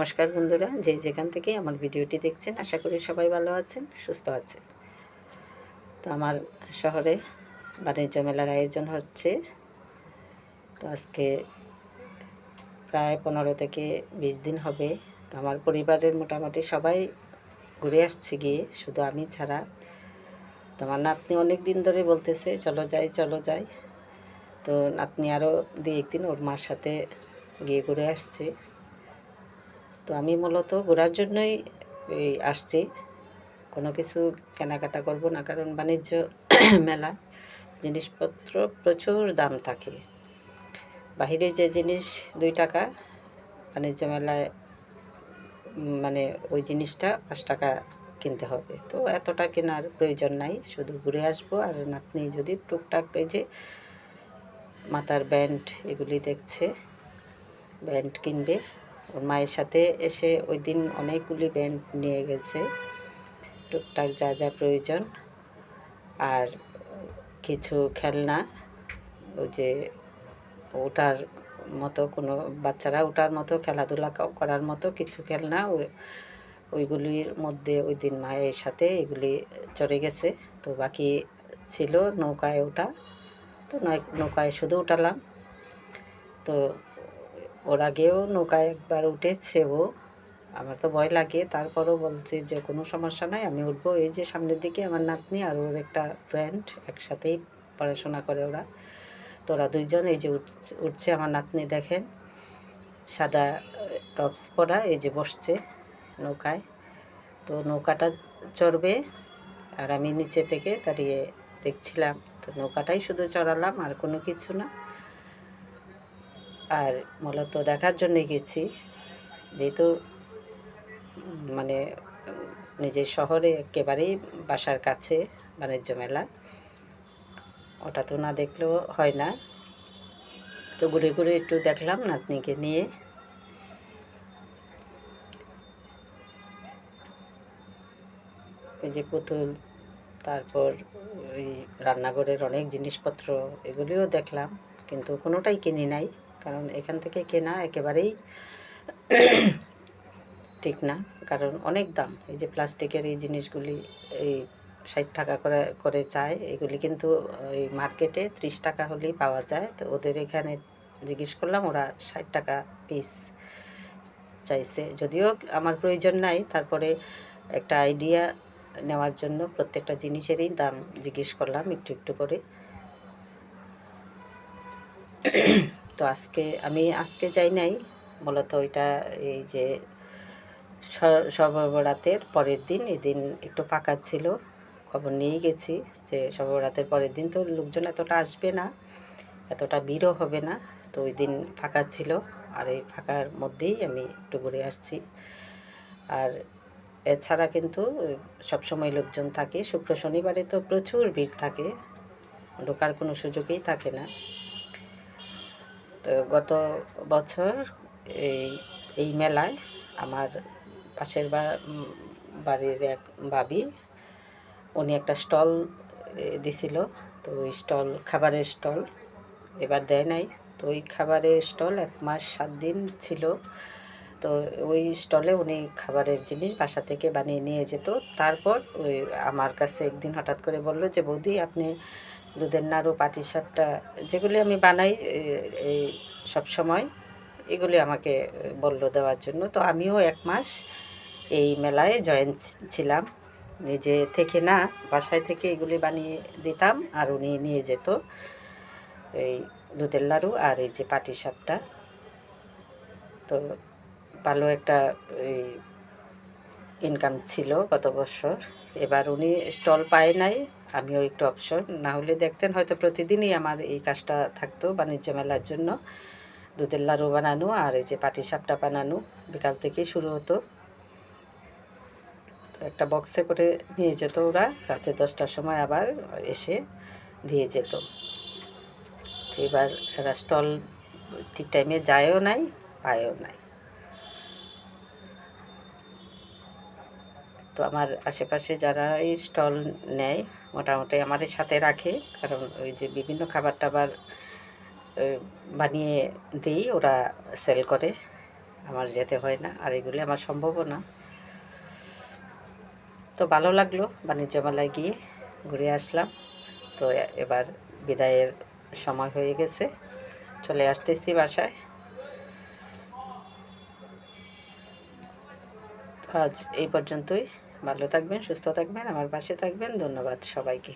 নমস্কার বন্ধুরা, যে যেখান থেকে আমার ভিডিওটি দেখছেন, আশা করি সবাই ভালো আছেন, সুস্থ আছেন। তো আমার শহরে বাণিজ্য মেলার আয়োজন হচ্ছে। তো আজকে প্রায় পনেরো থেকে বিশ দিন হবে। তো আমার পরিবারের মোটামুটি সবাই ঘুরে আসছে গিয়ে, শুধু আমি ছাড়া। তো আমার নাতনি অনেক দিন ধরে বলতেছে, চলো যাই চলো যাই। তো নাতনি আরও দুই একদিন ওর মার সাথে গিয়ে ঘুরে আসছে। তো আমি মূলত ঘোরার জন্যই আসছি। কোনো কিছু কেনাকাটা করব না, কারণ বাণিজ্য মেলা, জিনিসপত্র প্রচুর দাম থাকে। বাহিরে যে জিনিস, দুই টাকা, বাণিজ্য মেলায় মানে ওই জিনিসটা পাঁচ টাকা কিনতে হবে। তো এতটা কেনার প্রয়োজন নাই, শুধু ঘুরে আসব। আর নাতনি যদি টুকটাক এই যে মাথার ব্যান্ড এগুলি দেখছে, ব্যান্ড কিনবে ওর মায়ের সাথে এসে ওই দিন অনেকগুলি ব্যান্ড নিয়ে গেছে। টুকটাক যা যা প্রয়োজন। আর কিছু খেলনা, ওই যে ওটার মতো কোনো বাচ্চারা ওটার মতো খেলাধুলা করার মতো কিছু খেলনা ওই- ওইগুলির মধ্যে ওই দিন মায়ের সাথে এগুলি চড়ে গেছে। তো বাকি ছিল নৌকায় ওটা তো নয়, নৌকায় শুধু উঠালাম। তো ওর আগেও নৌকায় একবার উঠেছে ও। আমার তো ভয় লাগে। তারপরও বলছে যে, কোনো সমস্যা নাই, আমি উঠবো। এই যে সামনের দিকে আমার নাতনি আর ওর একটা ফ্রেন্ড একসাথেই পড়াশোনা করে ওরা। তো ওরা দুইজন, এই যে উঠছে উঠছে আমার নাতনি দেখেন। সাদা টপস পরা, এই যে বসছে নৌকায়। তো নৌকাটা চড়বে আর আমি নিচে থেকে দাঁড়িয়ে দেখছিলাম। তো নৌকাটাই শুধু চড়ালাম, আর কোনো কিছু না। আর মূলত দেখার জন্যই গেছি। যেহেতু মানে নিজের শহরে একেবারেই বাসার কাছে বাণিজ্য মেলা, ওটা তো না দেখলেও হয় না। তো ঘুরে ঘুরে একটু দেখলাম নাতনিকে নিয়ে। এই যে পুতুল, তারপর ওই রান্নাঘরের অনেক জিনিসপত্র, এগুলিও দেখলাম, কিন্তু কোনোটাই কিনি নাই। কারণ এখান থেকে কেনা একেবারেই ঠিক না। কারণ অনেক দাম। এই যে প্লাস্টিকের এই জিনিসগুলি, এই ষাট টাকা করে করে চায়, এগুলি কিন্তু ওই মার্কেটে ত্রিশ টাকা হলেই পাওয়া যায়। তো ওদের এখানে জিজ্ঞেস করলাম, ওরা ষাট টাকা পিস চাইছে। যদিও আমার প্রয়োজন নাই, তারপরে একটা আইডিয়া নেওয়ার জন্য প্রত্যেকটা জিনিসেরই দাম জিজ্ঞেস করলাম একটু একটু করে। তো আজকে, আমি আজকে যাই নাই। মূলত ওইটা এই যে স- সবরাতের পরের দিন, এদিন একটু ফাঁকা ছিল, খবর নিয়ে গেছি যে সবরাতের পরের দিন তো লোকজন এতটা আসবে না, এতটা ভিড়ও হবে না, তো ওই দিন ফাঁকা ছিল। আর এই ফাঁকার মধ্যেই আমি একটু ঘুরে আসছি। আর এছাড়া কিন্তু সবসময় লোকজন থাকে, শুক্র শনিবারে তো প্রচুর ভিড় থাকে, ঢোকার কোনো সুযোগই থাকে না। তো গত বছর এই এই মেলায় আমার পাশের বা বাড়ির এক ভাবি, উনি একটা স্টল দিছিল। তো ওই স্টল, খাবারের স্টল এবার দেয় নাই। তো ওই খাবারের স্টল এক মাস, সাত দিন ছিল। তো ওই স্টলে উনি খাবারের জিনিস বাসা থেকে বানিয়ে নিয়ে যেত। তারপর ওই আমার কাছে একদিন হঠাৎ করে বলল যে, বৌদি, আপনি দুধের নাড়ু পাটিসাপটা যেগুলি আমি বানাই এই সব সময়, এগুলি আমাকে বলল দেওয়ার জন্য। তো আমিও এক মাস এই মেলায় জয়েন ছিলাম। নিজে থেকে না, বাসায় থেকে এগুলি বানিয়ে দিতাম, আর উনি নিয়ে যেত এই দুধের লাড়ু আর এই যে পাটিসাপটা তো ভালো একটা, এই ইনকাম ছিল গত বছর। এবার উনি স্টল পায় নাই, আমিও একটু অপশন না হলে দেখতেন হয়তো প্রতিদিনই আমার এই কাজটা থাকতো বাণিজ্য মেলার জন্য। দুধের লাড়ু বানানো আর এই যে পাটি সাপটা বানানো, বিকাল থেকেই শুরু হতো। একটা বক্সে করে নিয়ে যেত ওরা, রাতে দশটার সময় আবার এসে দিয়ে যেত। তো এবার এরা স্টল ঠিক টাইমে যায়ও নাই, পায়ও নাই। তো আমার আশেপাশে যারা এই স্টল নেয়, মোটামুটি আমাদের সাথে রাখে। কারণ ওই যে বিভিন্ন খাবার টাবার বানিয়ে দিই, ওরা সেল করে। আমার যেতে হয় না, আর এগুলি আমার সম্ভবও না। তো ভালো লাগল বাণিজ্য মেলায় গিয়ে ঘুরে আসলাম। তো এবার বিদায়ের সময় হয়ে গেছে। চলে আসতেছি বাসায়। আজ এই পর্যন্তই। ভালো থাকবেন সুস্থ থাকবেন আমার পাশে থাকবেন। ধন্যবাদ সবাইকে।